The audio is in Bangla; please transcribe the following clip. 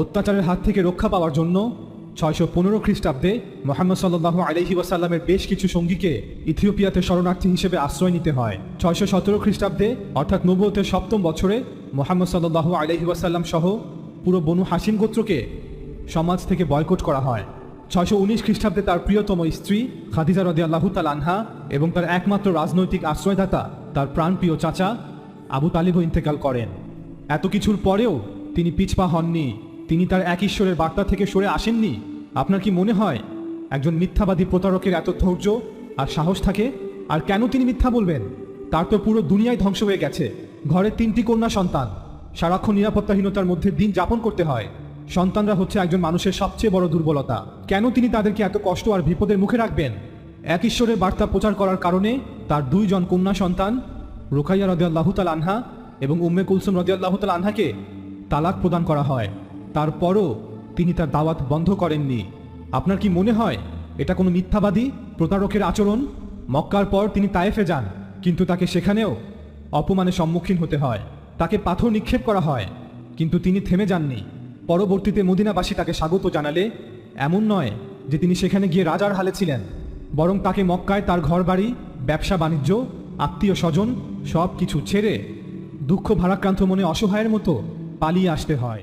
অত্যাচারের হাত থেকে রক্ষা পাওয়ার জন্য ছয়শো পনেরো খ্রিস্টাব্দে মোহাম্মদ সাল্লাহ আলহি ওয়াসাল্লামের বেশ কিছু সঙ্গীকে ইথিওপিয়াতে শরণার্থী হিসেবে আশ্রয় নিতে হয়। ছয়শো সতেরো খ্রিস্টাব্দে, অর্থাৎ নবতের সপ্তম বছরে, মোহাম্মদ সাল্লাহ আলহি ওয়াসাল্লাম সহ পুরো বনু হাসিন গোত্রকে সমাজ থেকে বয়কট করা হয়। ছয়শো উনিশ খ্রিস্টাব্দে তার প্রিয়তম স্ত্রী খাদিজা রদি আল্লাহ তাল আনহা এবং তার একমাত্র রাজনৈতিক আশ্রয়দাতা তার প্রাণপ্রিয় চাচা আবু তালিবও ইন্তেকাল করেন। এত কিছুর পরেও তিনি পিছপা হননি। তিনি তার এক ঈশ্বরের বার্তা থেকে সরে আসেননি? আপনার কি মনে হয় একজন মিথ্যাবাদী প্রতারকের এত ধৈর্য আর সাহস থাকে? আর কেন তিনি মিথ্যা বলবেন? তার তো পুরো দুনিয়ায় ধ্বংস হয়ে গেছে। ঘরে তিনটি কন্যা সন্তান। সারাক্ষণ নিরাপত্তাহীনতার মধ্যে দিন যাপন করতে হয়। সন্তানরা হচ্ছে একজন মানুষের সবচেয়ে বড় দুর্বলতা। কেন তিনি তাদেরকে এত কষ্ট আর বিপদের মুখে রাখবেন? এক ঈশ্বরের বার্তা প্রচার করার কারণে তার দুইজন কন্যা সন্তান, রোকাইয়া রদিয়াল্লাহু তাল আনহা এবং উম্মে কুলসুম রদিয়াল্লাহু তাল আনহাকে তালাক প্রদান করা হয়। তারপরও তিনি তার দাওয়াত বন্ধ করেননি। আপনার কি মনে হয় এটা কোনো মিথ্যাবাদী, প্রতারকের আচরণ? মক্কার পর তিনি তায়েফে যান, কিন্তু তাকে সেখানেও অপমানের সম্মুখীন হতে হয়। তাকে পাথর নিক্ষেপ করা হয়, কিন্তু তিনি থেমে যাননি। পরবর্তীতে মদিনাবাসী তাকে স্বাগত জানালে এমন নয় যে তিনি সেখানে গিয়ে রাজার হালে ছিলেন, বরং তাকে মক্কায় তার ঘরবাড়ি, ব্যবসা, বাণিজ্য, আত্মীয় স্বজন সব কিছু ছেড়ে দুঃখ ভারাক্রান্ত মনে অসহায়ের মতো পালিয়ে আসতে হয়।